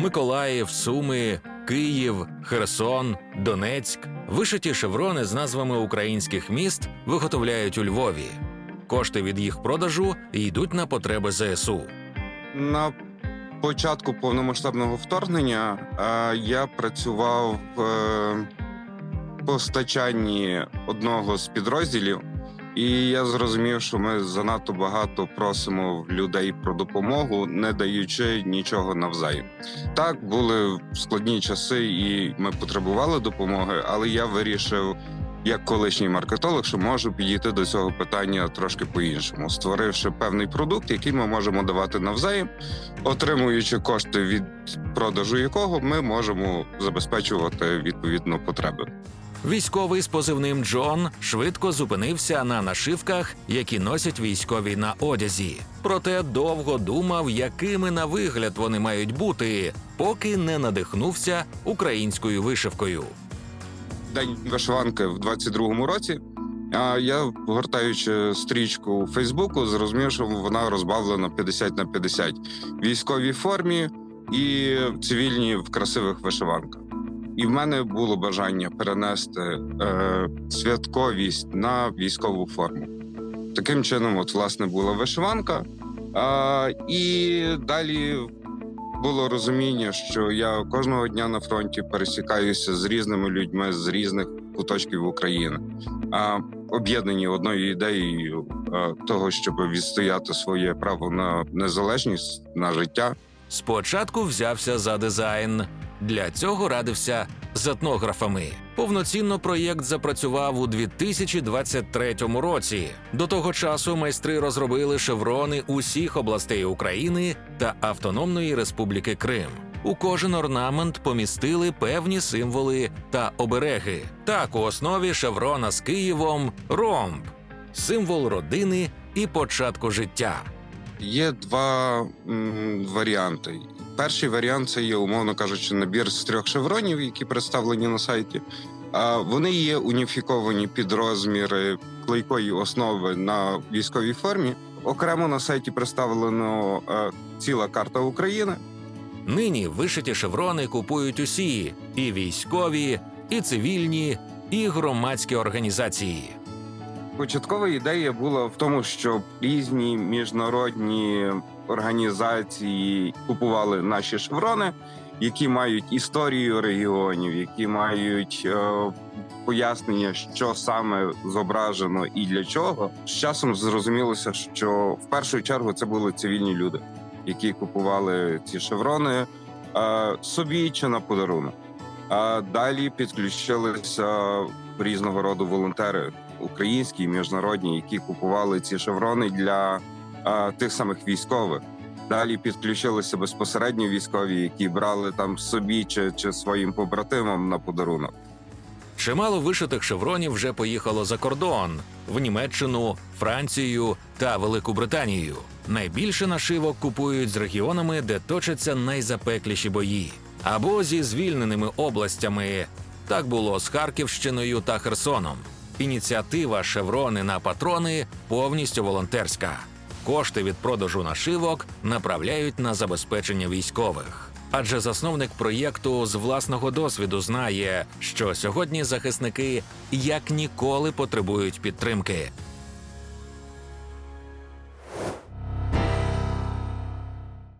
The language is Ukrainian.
Миколаїв, Суми, Київ, Херсон, Донецьк. Вишиті шеврони з назвами українських міст виготовляють у Львові. Кошти від їх продажу йдуть на потреби ЗСУ. На початку повномасштабного вторгнення е, я працював в е, постачанні одного з підрозділів, і я зрозумів, що ми занадто багато просимо людей про допомогу, не даючи нічого навзаєм. Так були складні часи, і ми потребували допомоги, але я вирішив. Як колишній маркетолог, що можу підійти до цього питання трошки по-іншому, створивши певний продукт, який ми можемо давати навзаєм, отримуючи кошти від продажу якого ми можемо забезпечувати відповідно потреби. Військовий з позивним Джон швидко зупинився на нашивках, які носять військові на одязі. Проте довго думав, якими на вигляд вони мають бути, поки не надихнувся українською вишивкою. День вишиванки в 22-му році. А я, гортаючи стрічку у Фейсбуку, зрозумів, що вона розбавлена 50 на 50. в військовій формі і цивільні в красивих вишиванках. І в мене було бажання перенести е, святковість на військову форму. Таким чином, от власне була вишиванка. А, і далі було розуміння, що я кожного дня на фронті пересікаюся з різними людьми з різних куточків України, а об'єднані одною ідеєю е, того, щоб відстояти своє право на незалежність на життя. Спочатку взявся за дизайн. Для цього радився з етнографами. Повноцінно проєкт запрацював у 2023 році. До того часу майстри розробили шеврони усіх областей України та Автономної Республіки Крим. У кожен орнамент помістили певні символи та обереги. Так, у основі шеврона з Києвом ромб, символ родини і початку життя. Є два м, варіанти. Перший варіант це є, умовно кажучи, набір з трьох шевронів, які представлені на сайті. А вони є уніфіковані під розміри клейкої основи на військовій формі. Окремо на сайті представлено е, ціла карта України. Нині вишиті шеврони купують усі і військові, і цивільні, і громадські організації. Початкова ідея була в тому, щоб різні міжнародні організації купували наші шеврони, які мають історію регіонів, які мають е, пояснення, що саме зображено і для чого. З часом зрозумілося, що в першу чергу це були цивільні люди, які купували ці шеврони е, собі чи на подарунок. А далі підключилися різного роду волонтери українські і міжнародні, які купували ці шеврони для а, тих самих військових. Далі підключилися безпосередньо військові, які брали там собі чи, чи своїм побратимам на подарунок. Чимало вишитих шевронів вже поїхало за кордон в Німеччину, Францію та Велику Британію. Найбільше нашивок купують з регіонами, де точаться найзапекліші бої, або зі звільненими областями. Так було з Харківщиною та Херсоном. Ініціатива Шеврони на патрони повністю волонтерська. Кошти від продажу нашивок направляють на забезпечення військових. Адже засновник проєкту з власного досвіду знає, що сьогодні захисники як ніколи потребують підтримки.